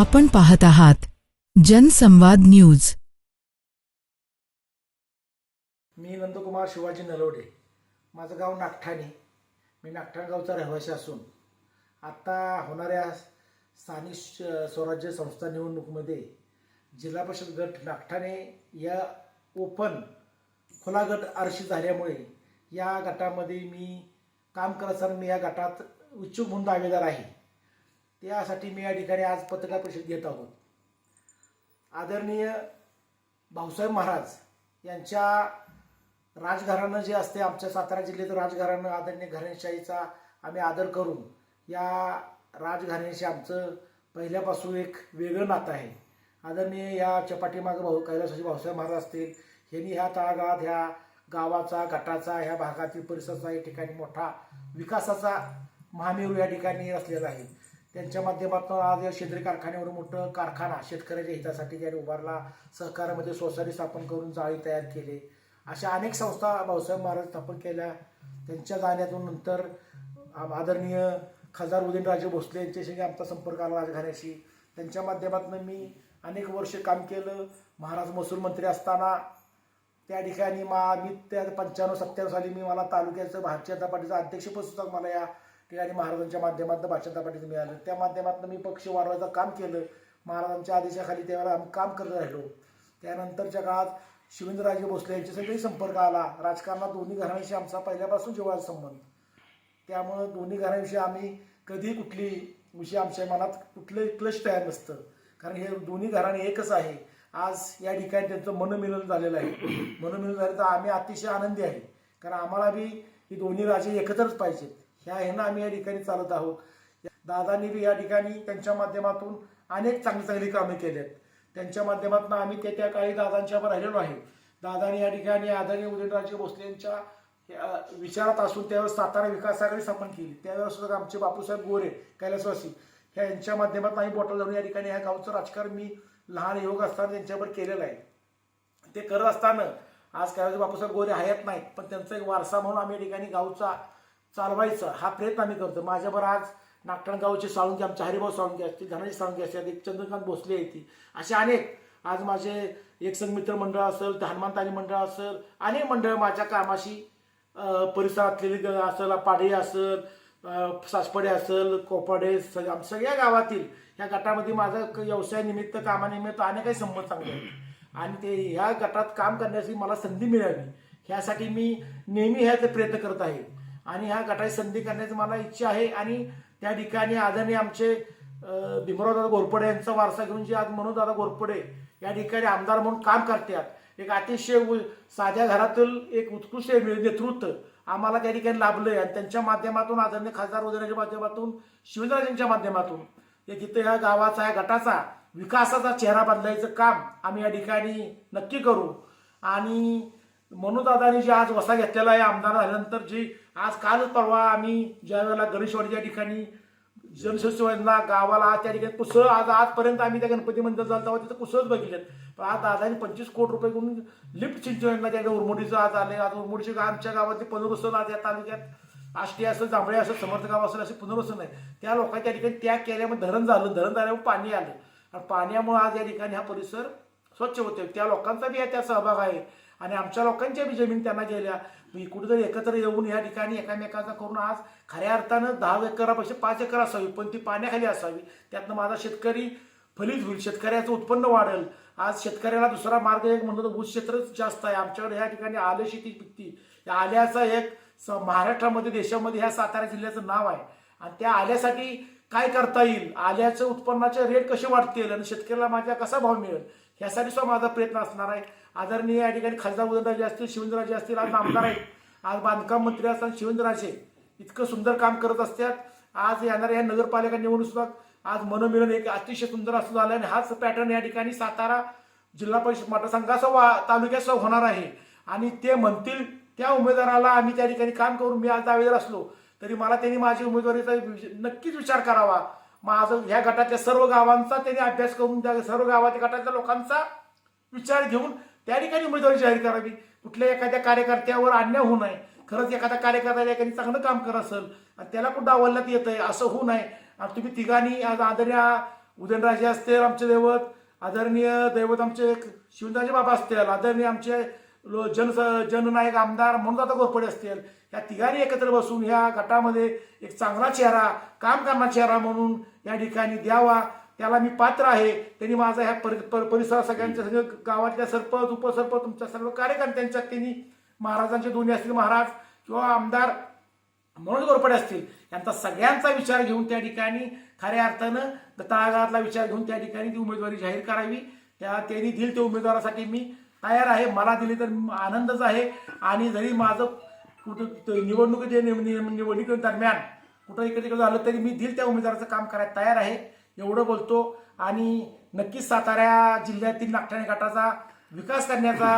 आपण पाहत आहात जनसंवाद न्यूज. मी नंदकुमार शिवाजी नलवडे. माझं गाव नागठाणे. मी नागठाण गावचा रहिवासी असून आत्ता होणाऱ्या स्थानिक स्वराज्य संस्था निवडणुकीमध्ये जिल्हा परिषद गट नागठाणे या ओपन खुला गट आरशी झाल्यामुळे या गटामध्ये मी काम करत असताना मी या गटात इच्छुक म्हणून दावेदार आहे. त्यासाठी मी या ठिकाणी आज पत्रकार परिषद घेत आहोत. आदरणीय भाऊसाहेब महाराज यांच्या राजघराणं जे असते आमच्या सातारा जिल्ह्याचं राजघराणं आदरणीय घराणेशाहीचा आम्ही आदर करून या राजघराण्याशी आमचं पहिल्यापासून एक वेगळं नातं आहे. आदरणीय या चपाटीमागं भाऊ कैलासाचे भाऊसाहेब महाराज असतील ह्यांनी ह्या तळागाळात ह्या गावाचा गटाचा ह्या भागातील परिसराचा या ठिकाणी मोठा विकासाचा महामेरू या ठिकाणी असलेला आहे. त्यांच्या माध्यमातून आज या शेतकरी कारखान्यावर मोठं कारखाना शेतकऱ्याच्या हितासाठी त्याने उभारला. सहकारामध्ये सोसायटी स्थापन करून जाळी तयार केले. अशा अनेक संस्था भाऊसाहेब महाराज स्थापन केल्या. त्यांच्या जाण्यातून नंतर आदरणीय खासदार उदयनराजे भोसले यांच्याशी आमचा संपर्क आला राजघराण्याशी. त्यांच्या माध्यमातून मी अनेक वर्ष काम केलं. महाराज महसूल मंत्री असताना त्या ठिकाणी मा मी त्या पंच्याण्णव सत्त्याण्णव साली मी मला तालुक्याचं भारतीय जनता पार्टीचं अध्यक्षपद सुद्धा मला या ठिकाणी महाराजांच्या माध्यमातून भारतीय जनता मिळालं. त्या माध्यमातून मी पक्ष वाढवायचं काम केलं. महाराजांच्या आदेशाखाली त्यावेळेला आम्ही काम करत राहिलो. त्यानंतरच्या काळात शिवेंद्रराजे भोसले यांच्यासाठी संपर्क आला. राजकारणात दोन्ही घराण्याशी आमचा पहिल्यापासून जेव्हा संबंध. त्यामुळं दोन्ही घरांविषयी आम्ही कधी कुठली विषय आमच्या मनात कुठलंही क्लश तयार नसतं. कारण हे दोन्ही घराणे एकच आहे. आज या ठिकाणी त्यांचं मनमिलन झालेलं आहे. मनमिलन झालं तर आम्ही अतिशय आनंदी आहे. कारण आम्हाला बी ही दोन्ही राजे एकत्रच पाहिजेत. ह्या ह्यानं आम्ही या ठिकाणी चालत आहोत. दादांनी बी या ठिकाणी त्यांच्या माध्यमातून अनेक चांगली चांगली कामे केलेत. त्यांच्या माध्यमातून आम्ही ते त्या काळी दादांच्यावर राहिलेलो आहे. दादांनी या ठिकाणी आदरणीय उदयनराजे भोसले यांच्या विचारात असून त्यावेळेस सातारा विकास आघाडी स्थापन केली. त्यावेळेस सुद्धा आमचे बापूसाहेब गोरे कैलासवासी ह्या यांच्या माध्यमातून आम्ही बॉटल जाऊन या ठिकाणी ह्या गावचं राजकारण मी लहान योग असताना त्यांच्यावर केलेलं आहे. ते करत असताना आज काय बापूसाहेब गोरे हयात नाहीत पण त्यांचा एक वारसा म्हणून आम्ही या ठिकाणी गावचा चालवायचा. हा प्रयत्न आम्ही करतो. माझ्याबरोबर आज नागटणगावचे साळुंगे आमचे हरिभाऊ साळुंगे असतील धनाजी साळुंगे असतील एक चंद्रकांत भोसले येतील असे अनेक आज माझे एक संघमित्र मंडळ असेल ते हनुमानतानी मंडळ असेल अनेक मंडळ माझ्या कामाशी परिसरातलेली ग- असेल पाडे असेल सासपडे असेल कोपाडे सग- सगळ्या गावातील ह्या गटामध्ये माझं व्यवसायानिमित्त कामानिमित्त अनेक काही संबंध चांगले आहेत आणि ते ह्या गटात काम करण्याची मला संधी मिळावी. ह्यासाठी मी नेहमी ह्याचे प्रयत्न करत आहे. आणि ह्या गटाची संधी करण्याची मला इच्छा आहे. आणि त्या ठिकाणी आदरणीय आमचे भीमरावदादा घोरपडे यांचा वारसा घेऊन जे आज मनोजदादा घोरपडे या ठिकाणी आमदार म्हणून काम करतात. एक अतिशय साध्या घरातील एक उत्कृष्ट नेतृत्व आम्हाला त्या ठिकाणी लाभलंय. आणि त्यांच्या माध्यमातून आदरणीय खासदार उदयनाच्या माध्यमातून शिवराजांच्या माध्यमातून हे तिथं ह्या गावाचा ह्या गटाचा विकासाचा चेहरा बदलायचं काम आम्ही या ठिकाणी नक्की करू. आणि मनोदादांनी जे आज वसा घेतलेला आहे आमदार झाल्यानंतर जी आज कालच परवा आम्ही ज्या वेळेला गणेशवाडी या ठिकाणी जनसेवा गावाला त्या ठिकाणी कुसळ आज आजपर्यंत आम्ही त्या गणपती मंदिर झालं तेव्हा तिथं कुसळच बघितलेत. पण आज दादानी पंचवीस कोटी रुपये करून लिफ्ट सिंचनला त्या उरमोडीचं आज आले. आज उरमोडीचे आमच्या गावातले पुनर्वसन आज या तालुक्यात आष्टी असेल जांभळे असेल समर्थ गाव असेल असे पुनर्वसन आहे. त्या लोकांनी त्या ठिकाणी त्याग केल्यामुळे धरण झालं. धरण झाल्यामुळे पाणी आलं. आणि पाण्यामुळे आज या ठिकाणी हा परिसर स्वच्छ होते त्या लोकांचा बी त्या सहभाग आहे. आणि आमच्या लोकांच्या बी जमीन त्यांना गेल्या. मी कुठेतरी एकत्र येऊन या ठिकाणी एकामेकाचा करून आज खऱ्या अर्थानं दहा एकरापेक्षा पाच एकर असावी पण ती पाण्याखाली असावी. त्यातनं माझा शेतकरी फलित होईल. शेतकऱ्याचं उत्पन्न वाढेल. आज शेतकऱ्याला दुसरा मार्ग एक म्हणतो तर ऊस क्षेत्रच जास्त आहे. आमच्याकडे ह्या ठिकाणी आलं शेती पिकती. या आल्याचा एक स महाराष्ट्रामध्ये देशामध्ये ह्या सातारा जिल्ह्याचं नाव आहे. आणि त्या आल्यासाठी काय करता येईल? आल्याचं उत्पन्नाचे रेट कसे वाढतील? आणि शेतकऱ्याला माझ्या कसा भाव मिळेल? ह्यासाठी सुद्धा माझा प्रयत्न असणार आहे. आदरणीय या ठिकाणी खासदार उदयनराजे असतील शिवेंद्रराजे असतील आज आमदार आहेत. आज बांधकाम मंत्री असतात शिवेंद्रराजे इतकं सुंदर काम करत असतात. आज येणाऱ्या या नगरपालिका निवडणुकीत आज मनोमिलन एक अतिशय सुंदर असं झालं आणि हाच पॅटर्न या ठिकाणी सातारा जिल्हा परिषद मतदारसंघासह वा तालुक्यासह होणार आहे. आणि ते म्हणतील त्या उमेदवाराला आम्ही त्या ठिकाणी काम करून मी आज दावेदार असलो तरी मला त्यांनी माझी उमेदवारीचा वि- नक्कीच विचार करावा. माझं ह्या गटातल्या सर्व गावांचा त्यांनी अभ्यास करून त्या सर्व गावाच्या गटातल्या लोकांचा विचार घेऊन त्या ठिकाणी उमेदवारी जाहीर करावी. कुठल्या एखाद्या कार्यकर्त्यावर अन्याय होऊ नये. खरंच एखादा कार्यकर्ता एखादी चांगलं काम करत असेल आणि त्याला कुठं डावलण्यात येत आहे असं होऊ नये. आणि तुम्ही तिघांनी आज आदरणीय उदयनराजे असतील आमचे दैवत आदरणीय दैवत आमचे शिवराजे बाबा असतील आदरणीय आमचे लो- जन जननायक आमदार म्हणून घोरपडे असतील या तिघांनी एकत्र बसून ह्या गटामध्ये एक चांगला चेहरा काम करणारा चेहरा म्हणून या ठिकाणी द्यावा. त्याला मी पात्र आहे. त्यांनी माझा ह्या पर- परिसरात सगळ्यांच्या सगळं गावातल्या सरपंच उपसरपंच तुमच्या सर्व कार्यकर्त्यांच्या त्यांनी महाराजांचे दोन्ही असतील महाराज किंवा आमदार मनोज गोरपडे असतील यांचा सगळ्यांचा विचार घेऊन त्या ठिकाणी खऱ्या अर्थानं तळागाळातला विचार घेऊन त्या ठिकाणी ती उमेदवारी जाहीर करावी. त्या त्यांनी दिल त्या उमेदवारासाठी मी तयार आहे. मला दिली तर आनंदच आहे. आणि जरी माझं कुठं निवडणुकीच्या निवडणुकी दरम्यान कुठं इकडे तिकडे झालं तरी मी दिल त्या उमेदवाराचं काम करायला तयार आहे. एवढं बोलतो. आणि नक्कीच सातारा जिल्ह्यातील नागठाणे गटाचा विकास करण्याचा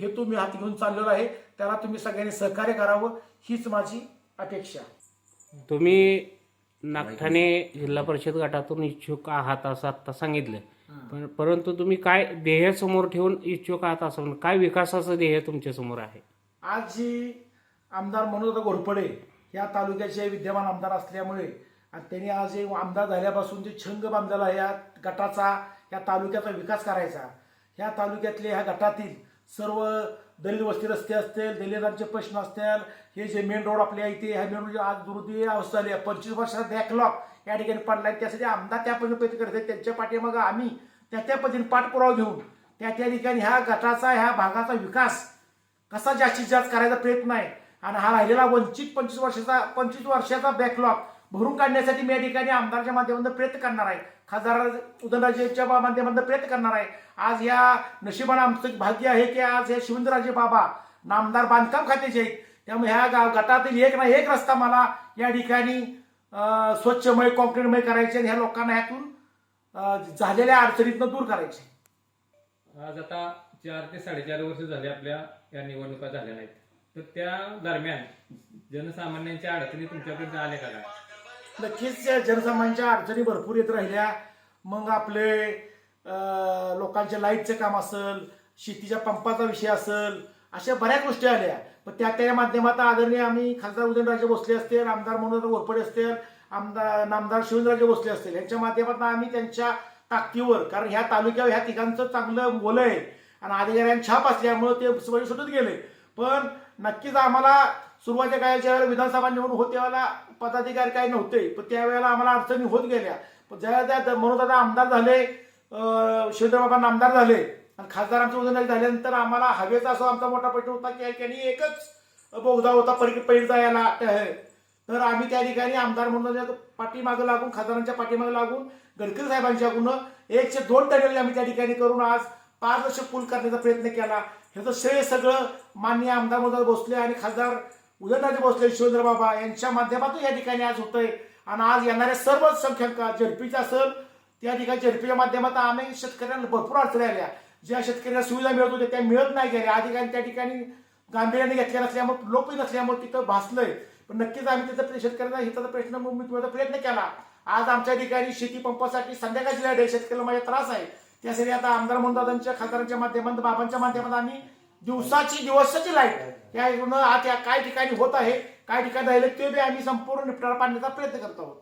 हेतू मी हाती घेऊन चाललेलो आहे. त्याला तुम्ही सगळ्यांनी सहकार्य करावं हीच माझी अपेक्षा. तुम्ही नागठाणे जिल्हा परिषद गटातून इच्छुक आहात असं आता सांगितलं. पण परंतु तुम्ही काय ध्येय समोर ठेवून इच्छुक आहात असं काय विकासाचं ध्येय तुमच्यासमोर आहे? आज जी आमदार मनोज घोरपडे या तालुक्याचे विद्यमान आमदार असल्यामुळे आणि त्यांनी आज जे आमदार झाल्यापासून जे छंग बांधलेला आहे या गटाचा या तालुक्याचा विकास करायचा. ह्या तालुक्यातले ह्या गटातील सर्व दलित वस्ती रस्ते असतील दलितांचे प्रश्न असतील हे जे मेन रोड आपल्या इथे ह्या मेन रोड आज दुरुस्ती अवस्था आली आहे. पंचवीस वर्षाचा बॅकलॉग या ठिकाणी पडला आहे. त्यासाठी आमदार त्या पद्धतीने प्रयत्न करत आहेत. त्यांच्या पाठीमागं आम्ही त्या त्या पद्धतीने पाठपुरावा घेऊन त्या त्या ठिकाणी ह्या गटाचा ह्या भागाचा विकास कसा जास्तीत जास्त करायचा प्रयत्न आहे. आणि हा राहिलेला वंचित पंचवीस वर्षाचा पंचवीस वर्षाचा बॅकलॉग भरून काढण्यासाठी मी या ठिकाणी आमदारच्या माध्यमातून प्रयत्न करणार आहे. खासदार उदयनराजेच्या माध्यमातून प्रयत्न करणार आहे. आज या नशिबानं आमचं भाग्य आहे की आज हे शिवेंद्रराजे बाबा नामदार बांधकाम खात्याचे आहेत. त्यामुळे ह्या गाव गटातील एक ना एक रस्ता मला या ठिकाणी स्वच्छमय कॉन्क्रीटमय करायचे आणि ह्या लोकांना ह्यातून झालेल्या अडचणीतनं दूर करायचे. आज आता चार ते साडेचार वर्ष झाले आपल्या या निवडणुका झाल्या नाहीत. तर त्या दरम्यान जनसामान्यांच्या अडचणी तुमच्याकडे आल्या का? काय? नक्कीच या जनसामान्यांच्या अडचणी भरपूर येत राहिल्या. मग आपले लोकांच्या लाईटचं काम असेल शेतीच्या पंपाचा विषय असेल अशा बऱ्याच गोष्टी आल्या. पण त्या त्या माध्यमात आदरणीय आम्ही खासदार उदयनराजे भोसले असतील आमदार मनोहर घोरपडे असतील आमदार नामदार शिवेंद्रराजे भोसले असतील यांच्या माध्यमातून आम्ही त्यांच्या ताकदीवर कारण ह्या तालुक्यावर ह्या ठिकाणचं चांगलं बोल आहे. आणि अधिकाऱ्यांनी छाप असल्यामुळे ते सुटत गेले. पण नक्कीच आम्हाला सुरुवातीच्या काळाच्या वेळेला विधानसभा निवडणूक होते त्यावेळेला पदाधिकारी काही नव्हते. पण त्यावेळेला आम्हाला अडचणी होत गेल्या. पण ज्या त्या म्हणून आता आमदार झाले शिवदेवबाबांना आमदार झाले आणि खासदार आमचे उदयनराजे झाल्यानंतर आम्हाला हवेचा असा आमचा मोठा प्रश्न होता की त्यांनी एकच बोगदा होता परी पैरचा याला तर आम्ही त्या ठिकाणी आमदार म्हणून पाठीमागं लागून खासदारांच्या पाठीमागं लागून गडकरी साहेबांच्या साहेबांच्याकडून एकशे दोन टनेल आम्ही त्या ठिकाणी करून आज पारदर्शक पूल करण्याचा प्रयत्न केला. ह्याचं श्रेय सगळं मान्य आमदार मनोहर भोसले आणि खासदार उदयनराजे भोसले शिवेंद्र बाबा यांच्या माध्यमातून या ठिकाणी आज होतंय. आणि आज येणाऱ्या सर्व संख्यांका झेडपीचा असेल त्या ठिकाणी झडपीच्या माध्यमातून आम्ही शेतकऱ्यांना भरपूर अडचणी आल्या. ज्या शेतकऱ्यांना सुविधा मिळत होत्या त्या मिळत नाही गेल्या. अधिकारी त्या ठिकाणी गांभीर्याने घेतल्या नसल्यामुळे लोकही नसल्यामुळे तिथं भासलंय. पण नक्कीच आम्ही तिथं शेतकऱ्यांना हिताचा प्रश्न मिटवण्याचा प्रयत्न केला. आज आमच्या ठिकाणी शेती पंपासाठी संध्याकाळची लाइट आहे. शेतकऱ्याला माझा त्रास आहे. त्यासाठी आता आमदार म्हणून खासदारांच्या माध्यमात बाबांच्या माध्यमात आम्ही दिवसाची दिवसाची लाइट या आज या काय ठिकाणी होत आहे काय ठिकाणी राहिले ते बी आम्ही संपूर्ण निपटारा पाडण्याचा प्रयत्न करत आहोत.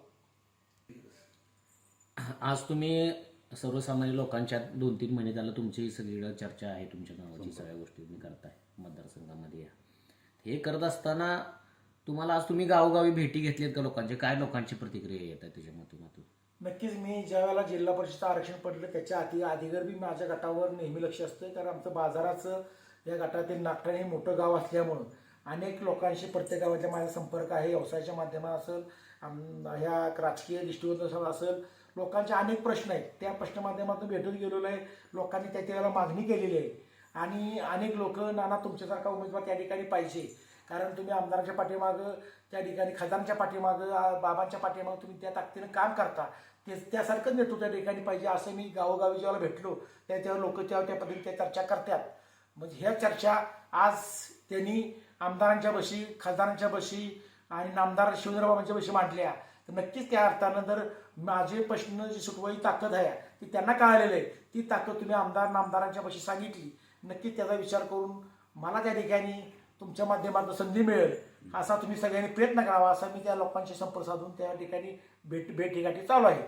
आज तुम्ही सर्वसामान्य लोकांच्या दोन तीन महिने झालं तुमची सगळीकडे चर्चा आहे तुमच्या नावाची सगळ्या गोष्टी तुम्ही करताय मतदारसंघामध्ये हे करत असताना तुम्हाला आज तुम्ही गावोगावी भेटी घेतलीत का लोकांचे? काय लोकांची प्रतिक्रिया येत आहे त्याच्या माध्यमातून? नक्कीच मी ज्या वेळेला जिल्हा परिषदचं आरक्षण पडलं त्याच्या आधी अधिकार बी माझ्या गटावर नेहमी लक्ष असतं कारण आमचं बाजाराचं या गटातील नागठाण हे मोठं गाव असल्यामुळं अनेक लोकांशी प्रत्येक गावाच्या माझा संपर्क आहे व्यवसायाच्या माध्यमात असेल आम- ह्या राजकीय दृष्टिकोन असेल लोकांचे अनेक प्रश्न आहेत. त्या प्रश्न माध्यमातून भेटून गेलेलो आहे. लोकांनी त्या त्याला मागणी केलेली आहे. आणि अनेक लोक नाना तुमच्यासारखा उमेदवार त्या ठिकाणी पाहिजे. कारण तुम्ही आमदारांच्या पाठीमागं त्या ठिकाणी खजानच्या पाठीमागं बाबांच्या पाठीमागं तुम्ही त्या ताकदीनं काम करता. ते त्यासारखं नेतृत्व त्या ठिकाणी पाहिजे असं मी गावोगावी जेव्हा भेटलो त्या तेव्हा लोक त्या त्या पद्धतीने त्या चर्चा करतात. म्हणजे ह्या चर्चा आज त्यांनी आमदारांच्या बशी खासदारांच्या बशी आणि नामदार शिवेंद्रबाबांच्या बशी मांडल्या. तर नक्कीच त्या अर्थानं जर माझे प्रश्न जी सुटवाई ताकद आहे ती त्यांना कळालेलं आहे. ती ताकद तुम्ही आमदार नामदारांच्या बशी सांगितली. नक्कीच त्याचा विचार करून मला त्या ठिकाणी तुमच्या माध्यमातून संधी मिळेल असा तुम्ही सगळ्यांनी प्रयत्न करावा असा मी त्या लोकांशी संपर्क साधून त्या ठिकाणी भेट भेटीगाठी चालू आहेत